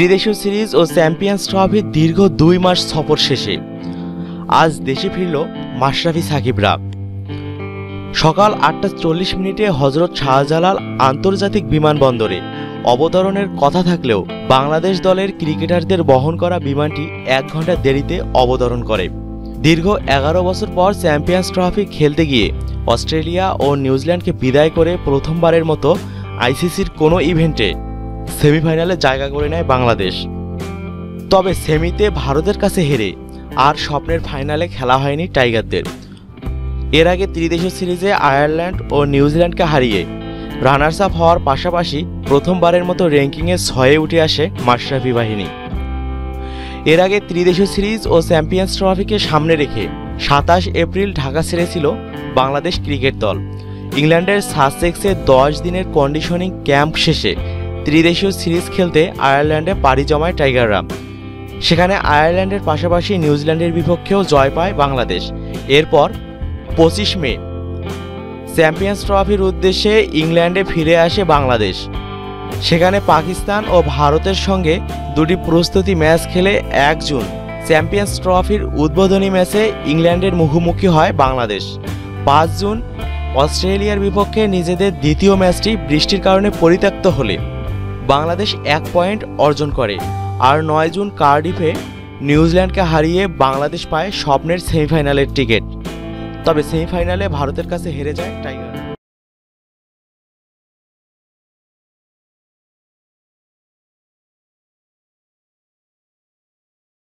ত্রিদেশীয় সিরিজ ও চ্যাম্পিয়ন্স ট্রফির দীর্ঘ দুই মাস সফর শেষে। আজ দেশে ফিরল মাশরাফি সাকিবরা। সকাল আটটা চল্লিশ মিনিটে হজরত শাহজালাল আন্তর্জাতিক বিমানবন্দরে। অবতরণের কথা থাকলেও বাংলাদেশ দলের ক্রিকেটারদের বহন করা বিমানটি এক ঘণ্টা দেরিতে অবতরণ করে। দীর্ঘ এগারো বছর পর চ্যাম্পিয়ন্স ট্রফি খেলতে গিয়ে অস্ট্রেলিয়া ও নিউজিল্যান্ডকে বিদায় করে প্রথমবারের মতো আইসিসির কোনো ইভেন্টে সেমিফাইনালে জায়গা করে নেয় বাংলাদেশ। তবে সেমিতে ভারতের কাছে হেরে আর স্বপ্নের ফাইনালে খেলা হয়নি টাইগারদের। এর আগে ত্রিদেশীয় সিরিজে আয়ারল্যান্ড ও নিউজিল্যান্ডকে হারিয়ে রানার্স আপ হওয়ার পাশাপাশি প্রথমবারের মতো র্যাঙ্কিংয়ে ছয়ে উঠে আসে মাশরাফি বাহিনী। এর আগে ত্রিদেশীয় সিরিজ ও চ্যাম্পিয়ন্স ট্রফিকে সামনে রেখে সাতাশ এপ্রিল ঢাকা ছেড়েছিল বাংলাদেশ ক্রিকেট দল। ইংল্যান্ডের সাসেক্সে দশ দিনের কন্ডিশনিং ক্যাম্প শেষে ত্রিদেশীয় সিরিজ খেলতে আয়ারল্যান্ডে পাড়ি জমায় টাইগাররা। সেখানে আয়ারল্যান্ডের পাশাপাশি নিউজিল্যান্ডের বিপক্ষেও জয় পায় বাংলাদেশ। এরপর পঁচিশ মে, চ্যাম্পিয়ন্স ট্রফির উদ্দেশ্যে ইংল্যান্ডে ফিরে আসে বাংলাদেশ। সেখানে পাকিস্তান ও ভারতের সঙ্গে দুটি প্রস্তুতি ম্যাচ খেলে এক জুন চ্যাম্পিয়ন্স ট্রফির উদ্বোধনী ম্যাচে ইংল্যান্ডের মুখোমুখি হয় বাংলাদেশ। পাঁচ জুন অস্ট্রেলিয়ার বিপক্ষে নিজেদের দ্বিতীয় ম্যাচটি বৃষ্টির কারণে পরিত্যক্ত হলে। বাংলাদেশ এক পয়েন্ট অর্জন করে। আর নয় জুন কার্ডিফে নিউজিল্যান্ডকে হারিয়ে বাংলাদেশ পায় স্বপ্নের সেমিফাইনালের টিকিট। তবে সেমিফাইনালে ভারতের কাছে হেরে যায় টাইগার।